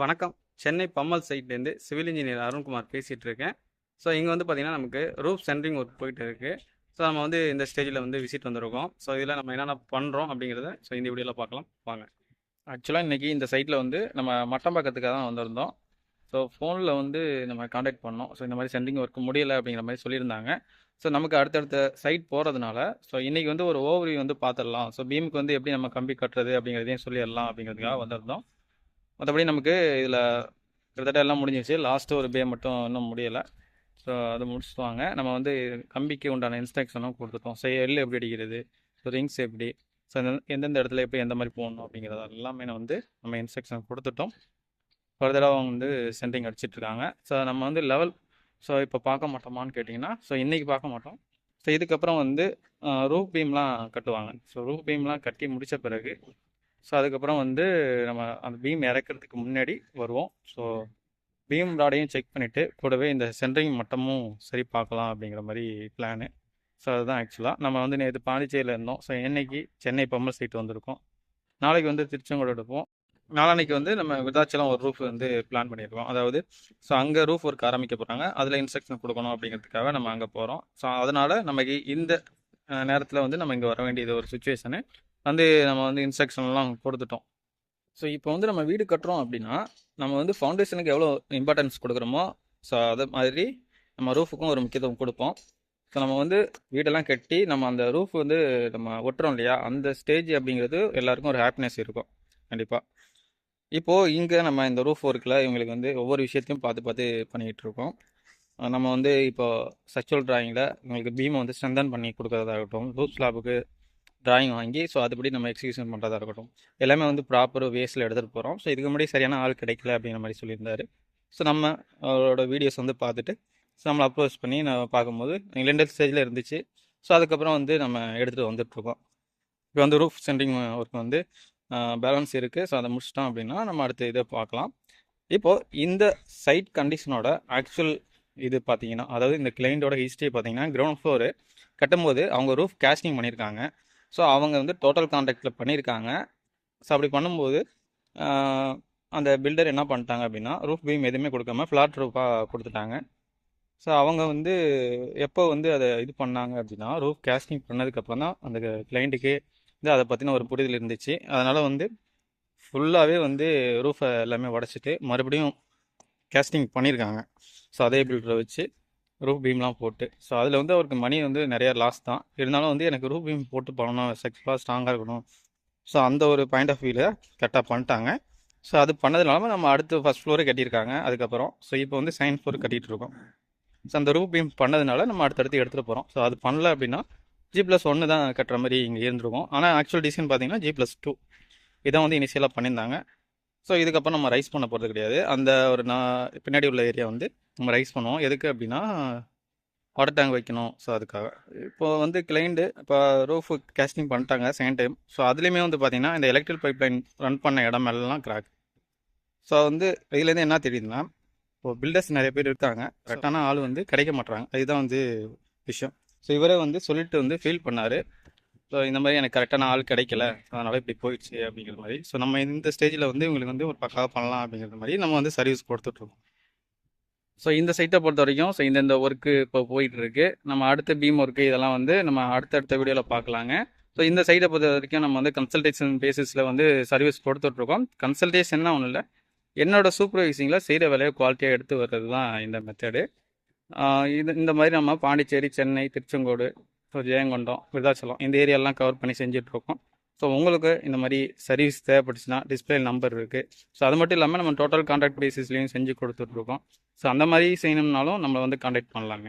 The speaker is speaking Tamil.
வணக்கம். சென்னை பம்மல் சைட்லேருந்து சிவில் இன்ஜினியர் அருண்குமார் பேசிகிட்டு இருக்கேன் ஸோ இங்கே வந்து பார்த்திங்கன்னா நமக்கு ரூப் சென்ட்ரிங் ஒர்க் போயிட்டு இருக்குது ஸோ நம்ம வந்து இந்த ஸ்டேஜில் வந்து விசிட் வந்திருக்கோம். ஸோ இதில் நம்ம என்னென்ன பண்ணுறோம் அப்படிங்கிறத ஸோ இந்த வீடியோவில் பார்க்கலாம். வாங்க. ஆக்சுவலாக இன்றைக்கி இந்த சைட்டில் வந்து நம்ம மட்டம் பக்கத்துக்காக தான் வந்திருந்தோம். ஸோ ஃபோனில் வந்து நம்ம காண்டாக்ட் பண்ணோம். ஸோ இந்த மாதிரி சென்ட்ரிங் ஒர்க் முடியலை அப்படிங்கிற மாதிரி சொல்லியிருந்தாங்க. ஸோ நமக்கு அடுத்தடுத்த சைட் போகிறதுனால ஸோ இன்றைக்கி வந்து ஒரு ஓவரி வந்து பார்த்துடலாம். ஸோ பீமுக்கு வந்து எப்படி நம்ம கம்பி கட்டுறது அப்படிங்கிறதையும் சொல்லிடலாம் அப்படிங்கிறதுக்காக வந்திருந்தோம். மற்றபடி நமக்கு இதில் கிட்டத்தட்ட எல்லாம் முடிஞ்சிச்சு லாஸ்ட்டு ஒரு பே மட்டும் இன்னும் முடியலை. ஸோ அதை முடிச்சுட்டு நம்ம வந்து கம்பிக்கு உண்டான இன்ஸ்ட்ரக்ஷனும் கொடுத்துட்டோம் ஸோ எல் எப்படி அடிக்கிறது? ஸோ ரிங்ஸ் எப்படி? ஸோ எந்தெந்த இடத்துல எப்படி எந்த மாதிரி போகணும் அப்படிங்கிறத எல்லாமே வந்து நம்ம இன்ஸ்ட்ரக்ஷன் கொடுத்துட்டோம். ஃபர்தராக அவங்க வந்து சென்டிங் அடிச்சிட்ருக்காங்க. ஸோ நம்ம வந்து லெவல் ஸோ இப்போ பார்க்க மாட்டோமான்னு கேட்டிங்கன்னா ஸோ இன்றைக்கி பார்க்க மாட்டோம். ஸோ இதுக்கப்புறம் வந்து ரூப் பீம்லாம் கட்டுவாங்க. ஸோ ரூப் பீம்லாம் கட்டி முடித்த பிறகு ஸோ அதுக்கப்புறம் வந்து நம்ம அந்த பீம் இறக்கிறதுக்கு முன்னாடி வருவோம். ஸோ பீம் ராடையும் செக் பண்ணிவிட்டு கூடவே இந்த சென்ட்ரிங் மட்டமும் சரி பார்க்கலாம் அப்படிங்கிற மாதிரி பிளானு ஸோ அதுதான் ஆக்சுவலாக நம்ம வந்து நேற்று பாண்டிச்சேரியில் இருந்தோம். ஸோ என்னைக்கு? சென்னை பம்பல் சைட் வந்திருக்கோம். நாளைக்கு வந்து திருச்செங்கோடு எடுப்போம். நாளான்னைக்கு வந்து நம்ம விருதாச்சலம் ஒரு ரூஃப் வந்து பிளான் பண்ணியிருக்கோம் அதாவது ஸோ அங்கே ரூஃப் ஒர்க் ஆரம்பிக்க போகிறாங்க அதில் இன்ஸ்ட்ரக்ஷன் கொடுக்கணும் அப்படிங்கிறதுக்காக நம்ம அங்கே போகிறோம் ஸோ அதனால் நமக்கு இந்த நேரத்தில் வந்து நம்ம இங்கே வர வேண்டியது ஒரு சுச்சுவேஷனு வந்து நம்ம வந்து இன்ஸ்ட்ரக்ஷன்லாம் கொடுத்துட்டோம். ஸோ இப்போ வந்து நம்ம வீடு கட்டுறோம் அப்படின்னா நம்ம வந்து ஃபவுண்டேஷனுக்கு எவ்வளோ இம்பார்ட்டன்ஸ் கொடுக்குறோமோ ஸோ அதை மாதிரி நம்ம ரூஃபுக்கும் ஒரு முக்கியத்துவம் கொடுப்போம். ஸோ நம்ம வந்து வீடெல்லாம் கட்டி நம்ம அந்த ரூஃப் வந்து நம்ம ஒட்டுறோம் இல்லையா அந்த ஸ்டேஜ் அப்படிங்கிறது எல்லாருக்கும் ஒரு ஹாப்பினஸ் இருக்கும் கண்டிப்பாக இப்போது இங்கே நம்ம இந்த ரூஃப் ஒர்க்கில் இவங்களுக்கு வந்து ஒவ்வொரு விஷயத்தையும் பார்த்து பார்த்து பண்ணிக்கிட்டு இருக்கோம். நம்ம வந்து இப்போ சச்சுவல் ட்ராயிங்கில் இவங்களுக்கு பீமை வந்து ஸ்ட்ரென்தன் பண்ணி கொடுக்குறதாகட்டும் ரூப் ஸ்லாபுக்கு டிராயிங் வாங்கி ஸோ அதுபடி நம்ம எக்ஸிக்யூஷன் பண்ணுறதா இருக்கட்டும். எல்லாமே வந்து ப்ராப்பர் வேஸில் எடுத்துகிட்டு போகிறோம் ஸோ இதுக்கு முன்னாடி சரியான ஆள் கிடைக்கல அப்படிங்கிற மாதிரி சொல்லியிருந்தாரு. ஸோ நம்ம அவரோட வீடியோஸ் வந்து பார்த்துட்டு ஸோ நம்மளை அப்ரோச் பண்ணி நான் பார்க்கும்போது ரெண்டு ஸ்டேஜில் இருந்துச்சு. ஸோ அதுக்கப்புறம் வந்து நம்ம எடுத்துகிட்டு வந்துட்டுருக்கோம். இப்போ வந்து ரூஃப் சென்டிங் ஒர்க் வந்து பேலன்ஸ் இருக்குது ஸோ அதை முடிச்சிட்டோம் அப்படின்னா நம்ம அடுத்த இதை பார்க்கலாம். இப்போது இந்த சைட் கண்டிஷனோட ஆக்சுவல் இது பார்த்தீங்கன்னா அதாவது இந்த கிளைண்ட்டோட ஹிஸ்ட்ரி பார்த்தீங்கன்னா கிரவுண்ட் ஃப்ளோரு கட்டும்போது அவங்க ரூஃப் கேஸ்டிங் பண்ணியிருக்காங்க. ஸோ அவங்க வந்து டோட்டல் கான்ட்ராக்டில் பண்ணியிருக்காங்க ஸோ அப்படி பண்ணும்போது அந்த பில்டர் என்ன பண்ணிட்டாங்க அப்படின்னா ரூஃப் பீம் எதுவுமே கொடுக்காம ஃப்ளாட் ரூஃபாக கொடுத்துட்டாங்க. ஸோ அவங்க வந்து எப்போ வந்து அதை இது பண்ணாங்க அப்படின்னா ரூஃப் கேஸ்டிங் பண்ணதுக்கப்புறம் தான் அந்த கிளைண்ட்டுக்கே வந்து அதை பற்றின ஒரு புரிதல் இருந்துச்சு. அதனால் வந்து ஃபுல்லாகவே வந்து ரூஃபை எல்லாமே உடச்சிட்டு மறுபடியும் கேஸ்டிங் பண்ணியிருக்காங்க ஸோ அதே பில்டரை வச்சு ரூப் பீம்லாம் போட்டு. ஸோ அதில் வந்து அவருக்கு மணி வந்து நிறைய லாஸ் தான். இருந்தாலும் வந்து எனக்கு ரூப் பீம் போட்டு பண்ணணும். செக்ஸ்ஃபுல்லாக ஸ்ட்ராங்காக இருக்கணும். ஸோ அந்த ஒரு பாயிண்ட் ஆஃப் வியூவில் கரெக்டாக பண்ணிட்டாங்க. ஸோ அது பண்ணதுனால நம்ம அடுத்து ஃபஸ்ட் ஃப்ளோரே கட்டியிருக்காங்க. அதுக்கப்புறம் ஸோ இப்போ வந்து செகண்ட் ஃப்ளோர் கட்டிகிட்டு இருக்கோம். ஸோ அந்த ரூப் பீம் பண்ணதுனால நம்ம அடுத்தடுத்து எடுத்துகிட்டு போகிறோம் ஸோ அது பண்ணல அப்படின்னா ஜி ப்ளஸ் ஒன்று தான் கட்டுற மாதிரி இங்கே இருந்திருக்கும். ஆனால் ஆக்சுவல் டிசைன் பார்த்தீங்கன்னா ஜி ப்ளஸ் டூ இதான் வந்து இனிஷியலாக பண்ணியிருந்தாங்க. ஸோ இதுக்கப்புறம் நம்ம ரைஸ் பண்ண போகிறது கிடையாது. அந்த ஒரு நான் பின்னாடி உள்ள ஏரியா வந்து நம்ம ரைஸ் பண்ணுவோம். எதுக்கு அப்படின்னா வாட்டர் டேங்க் வைக்கணும். ஸோ அதுக்காக. இப்போ வந்து கிளைண்ட்டு இப்போ ரூஃப் கேஸ்டிங் பண்ணிட்டாங்க செகண்ட் டைம் ஸோ அதுலேயுமே வந்து பார்த்திங்கன்னா இந்த எலக்ட்ரிக் பைப் லைன் ரன் பண்ண இடம் எல்லாம் கிராக் ஸோ வந்து இதுலேருந்து என்ன தெரியுதுன்னா இப்போ பில்டர்ஸ் நிறைய பேர் இருக்காங்க. கரெக்டான ஆள் வந்து கிடைக்க மாட்றாங்க. இதுதான் வந்து விஷயம். ஸோ இவரே வந்து சொல்லிட்டு வந்து ஃபீல் பண்ணார். ஸோ இந்த மாதிரி எனக்கு கரெக்டான ஆள் கிடைக்கல. அதனால இப்படி போயிடுச்சு அப்படிங்கிற மாதிரி. ஸோ நம்ம இந்த ஸ்டேஜில் வந்து இவங்களுக்கு வந்து ஒரு பக்காவாக பண்ணலாம் அப்படிங்கிற மாதிரி நம்ம வந்து சர்வீஸ் கொடுத்துட்ருக்கோம் ஸோ இந்த சைட்டை பொறுத்த வரைக்கும் ஸோ இந்த இந்த ஒர்க்கு இப்போ போயிட்டு இருக்கு நம்ம அடுத்த பீம் ஒர்க்கு இதெல்லாம் வந்து நம்ம அடுத்தடுத்த வீடியோவில் பார்க்கலாங்க. ஸோ இந்த சைட்டை பொறுத்த வரைக்கும் நம்ம வந்து கன்சல்டேஷன் பேசிஸில் வந்து சர்வீஸ் கொடுத்துட்ருக்கோம் கன்சல்டேஷன்னா ஒன்றும் இல்லை என்னோட சூப்பர்வைசிங்கில் செய்கிற வேலையை குவாலிட்டியாக எடுத்து வர்றது தான் இந்த மெத்தடு இது இந்த மாதிரி நம்ம பாண்டிச்சேரி சென்னை திருச்செங்கோடு ஸோ ஜெயங்கொண்டம் விருதாச்சலம். இந்த ஏரியாலாம் கவர் பண்ணி செஞ்சிட்ருக்கோம். ஸோ உங்களுக்கு இந்த மாதிரி சர்வீஸ் தேவைப்பட்டுச்சுன்னா டிஸ்பிளே நம்பர் இருக்குது ஸோ அது மட்டும் இல்லாமல் நம்ம டோட்டல் கான்ட்ராக்ட் பேசிஸ்லேயும் செஞ்சு கொடுத்துட்ருக்கோம். ஸோ அந்த மாதிரி செய்யணும்னாலும் நம்மளை வந்து கான்டாக்ட் பண்ணலாங்க.